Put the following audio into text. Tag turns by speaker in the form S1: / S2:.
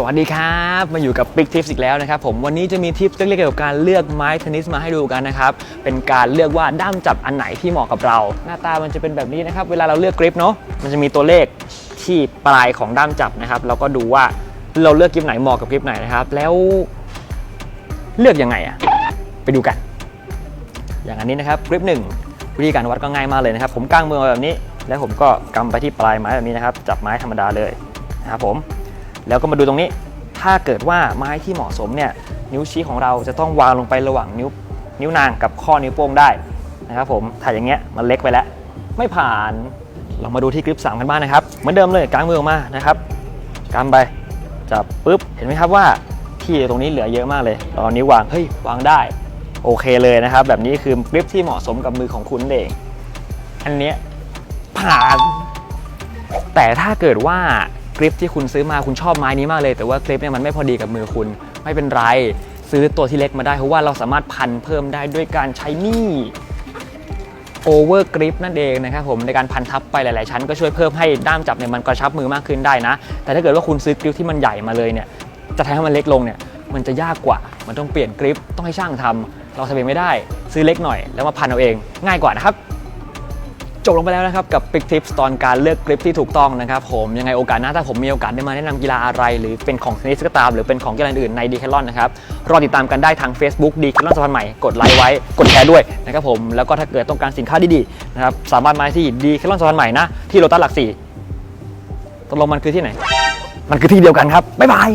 S1: สวัสดีครับ มาอยู่กับ Big Tips อีกแล้วนะครับผมวันนี้จะมีทิปเล็กๆเกี่ยวกับการเลือกไม้เทนนิสมาให้ดูกันนะครับ เป็นการเลือกว่าด้ามจับอันไหนที่เหมาะกับเรา หน้าตามันจะเป็นแบบนี้นะครับ เวลาเราเลือกกริปเนาะมันจะมีตัวเลขที่ปลายของด้ามจับนะครับเราก็ดูว่าเราเลือกกริปไหนเหมาะกับกริปไหนนะครับ แล้วเลือกยังไงอะไปดูกัน อย่างอันนี้นะครับกริปหนึ่งวิธีการวัดก็ง่ายมากเลยนะครับ ผมกางมือมาแบบนี้ แล้วผมก็กำไปที่ปลายไม้แบบนี้นะครับ จับไม้ธรรมดาเลยนะครับผม แล้วก็มาดูตรงนี้ ถ้าเกิดว่าไม้ที่เหมาะสมเนี่ยนิ้วชี้ของเราจะต้องวางลงไประหว่างนิ้วนิ้วนางกับข้อนิ้วโป้งได้นะครับผมถ้าอย่างเงี้ยมันเล็กไปแล้ว ไม่ผ่านเรามาดูที่กริป3กันบ้างนะครับ เหมือนเดิมเลยกางมือออกมานะครับกำไปจับปุ๊บเห็นไหมครับว่าที่ตรงนี้เหลือเยอะมากเลยเราเอานิ้ววางเฮ้ยวางได้โอเคเลยนะครับ แบบนี้คือกริปที่เหมาะสมกับมือของคุณเอง อันเนี้ยผ่าน แต่ถ้าเกิดว่า กริปที่คุณซื้อมาคุณชอบไม้นี้มากเลย แต่ว่ากริปเนี่ยมันไม่พอดีกับมือคุณไม่เป็นไร ซื้อตัวที่เล็กมาได้เพราะว่าเราสามารถพันเพิ่มได้ด้วยการใช้นี่โอเวอร์กริปนั่นเองนะครับผมในการพันทับไปหลาย ๆ ชั้นก็ช่วยเพิ่มให้ด้ามจับเนี่ยมันกระชับมือมากขึ้นได้นะ แต่ถ้าเกิดว่าคุณซื้อกริปที่มันใหญ่มาเลยเนี่ยจะทำให้มันเล็กลงเนี่ยมันจะยากกว่า มันต้องเปลี่ยนกริปต้องให้ช่างทำเราทำเองไม่ได้ซื้อเล็กหน่อยแล้วมาพันเอาเอง ง่ายกว่านะครับ จบลงไปแล้วนะครับกับ Big Tips ตอนการเลือกกริปที่ถูกต้องนะครับผมยังไงโอกาสหน้าถ้าผมมีโอกาสได้มาแนะนำกีฬาอะไร หรือเป็นของเทนนิสก็ตาม หรือเป็นของกีฬาอื่นในดีแคลอนนะครับรอติดตามกันได้ทาง Facebook ดีแคลอนสะพานใหม่กดไลค์ไว้กดแชร์ด้วยนะครับผมแล้วก็ถ้าเกิดต้องการสินค้าดีๆนะครับสามารถมาที่ดีแคลอนสะพานใหม่นะที่โลตัสหลักสี่ตกลงมันคือที่ไหน มันคือที่เดียวกันครับบ๊ายบาย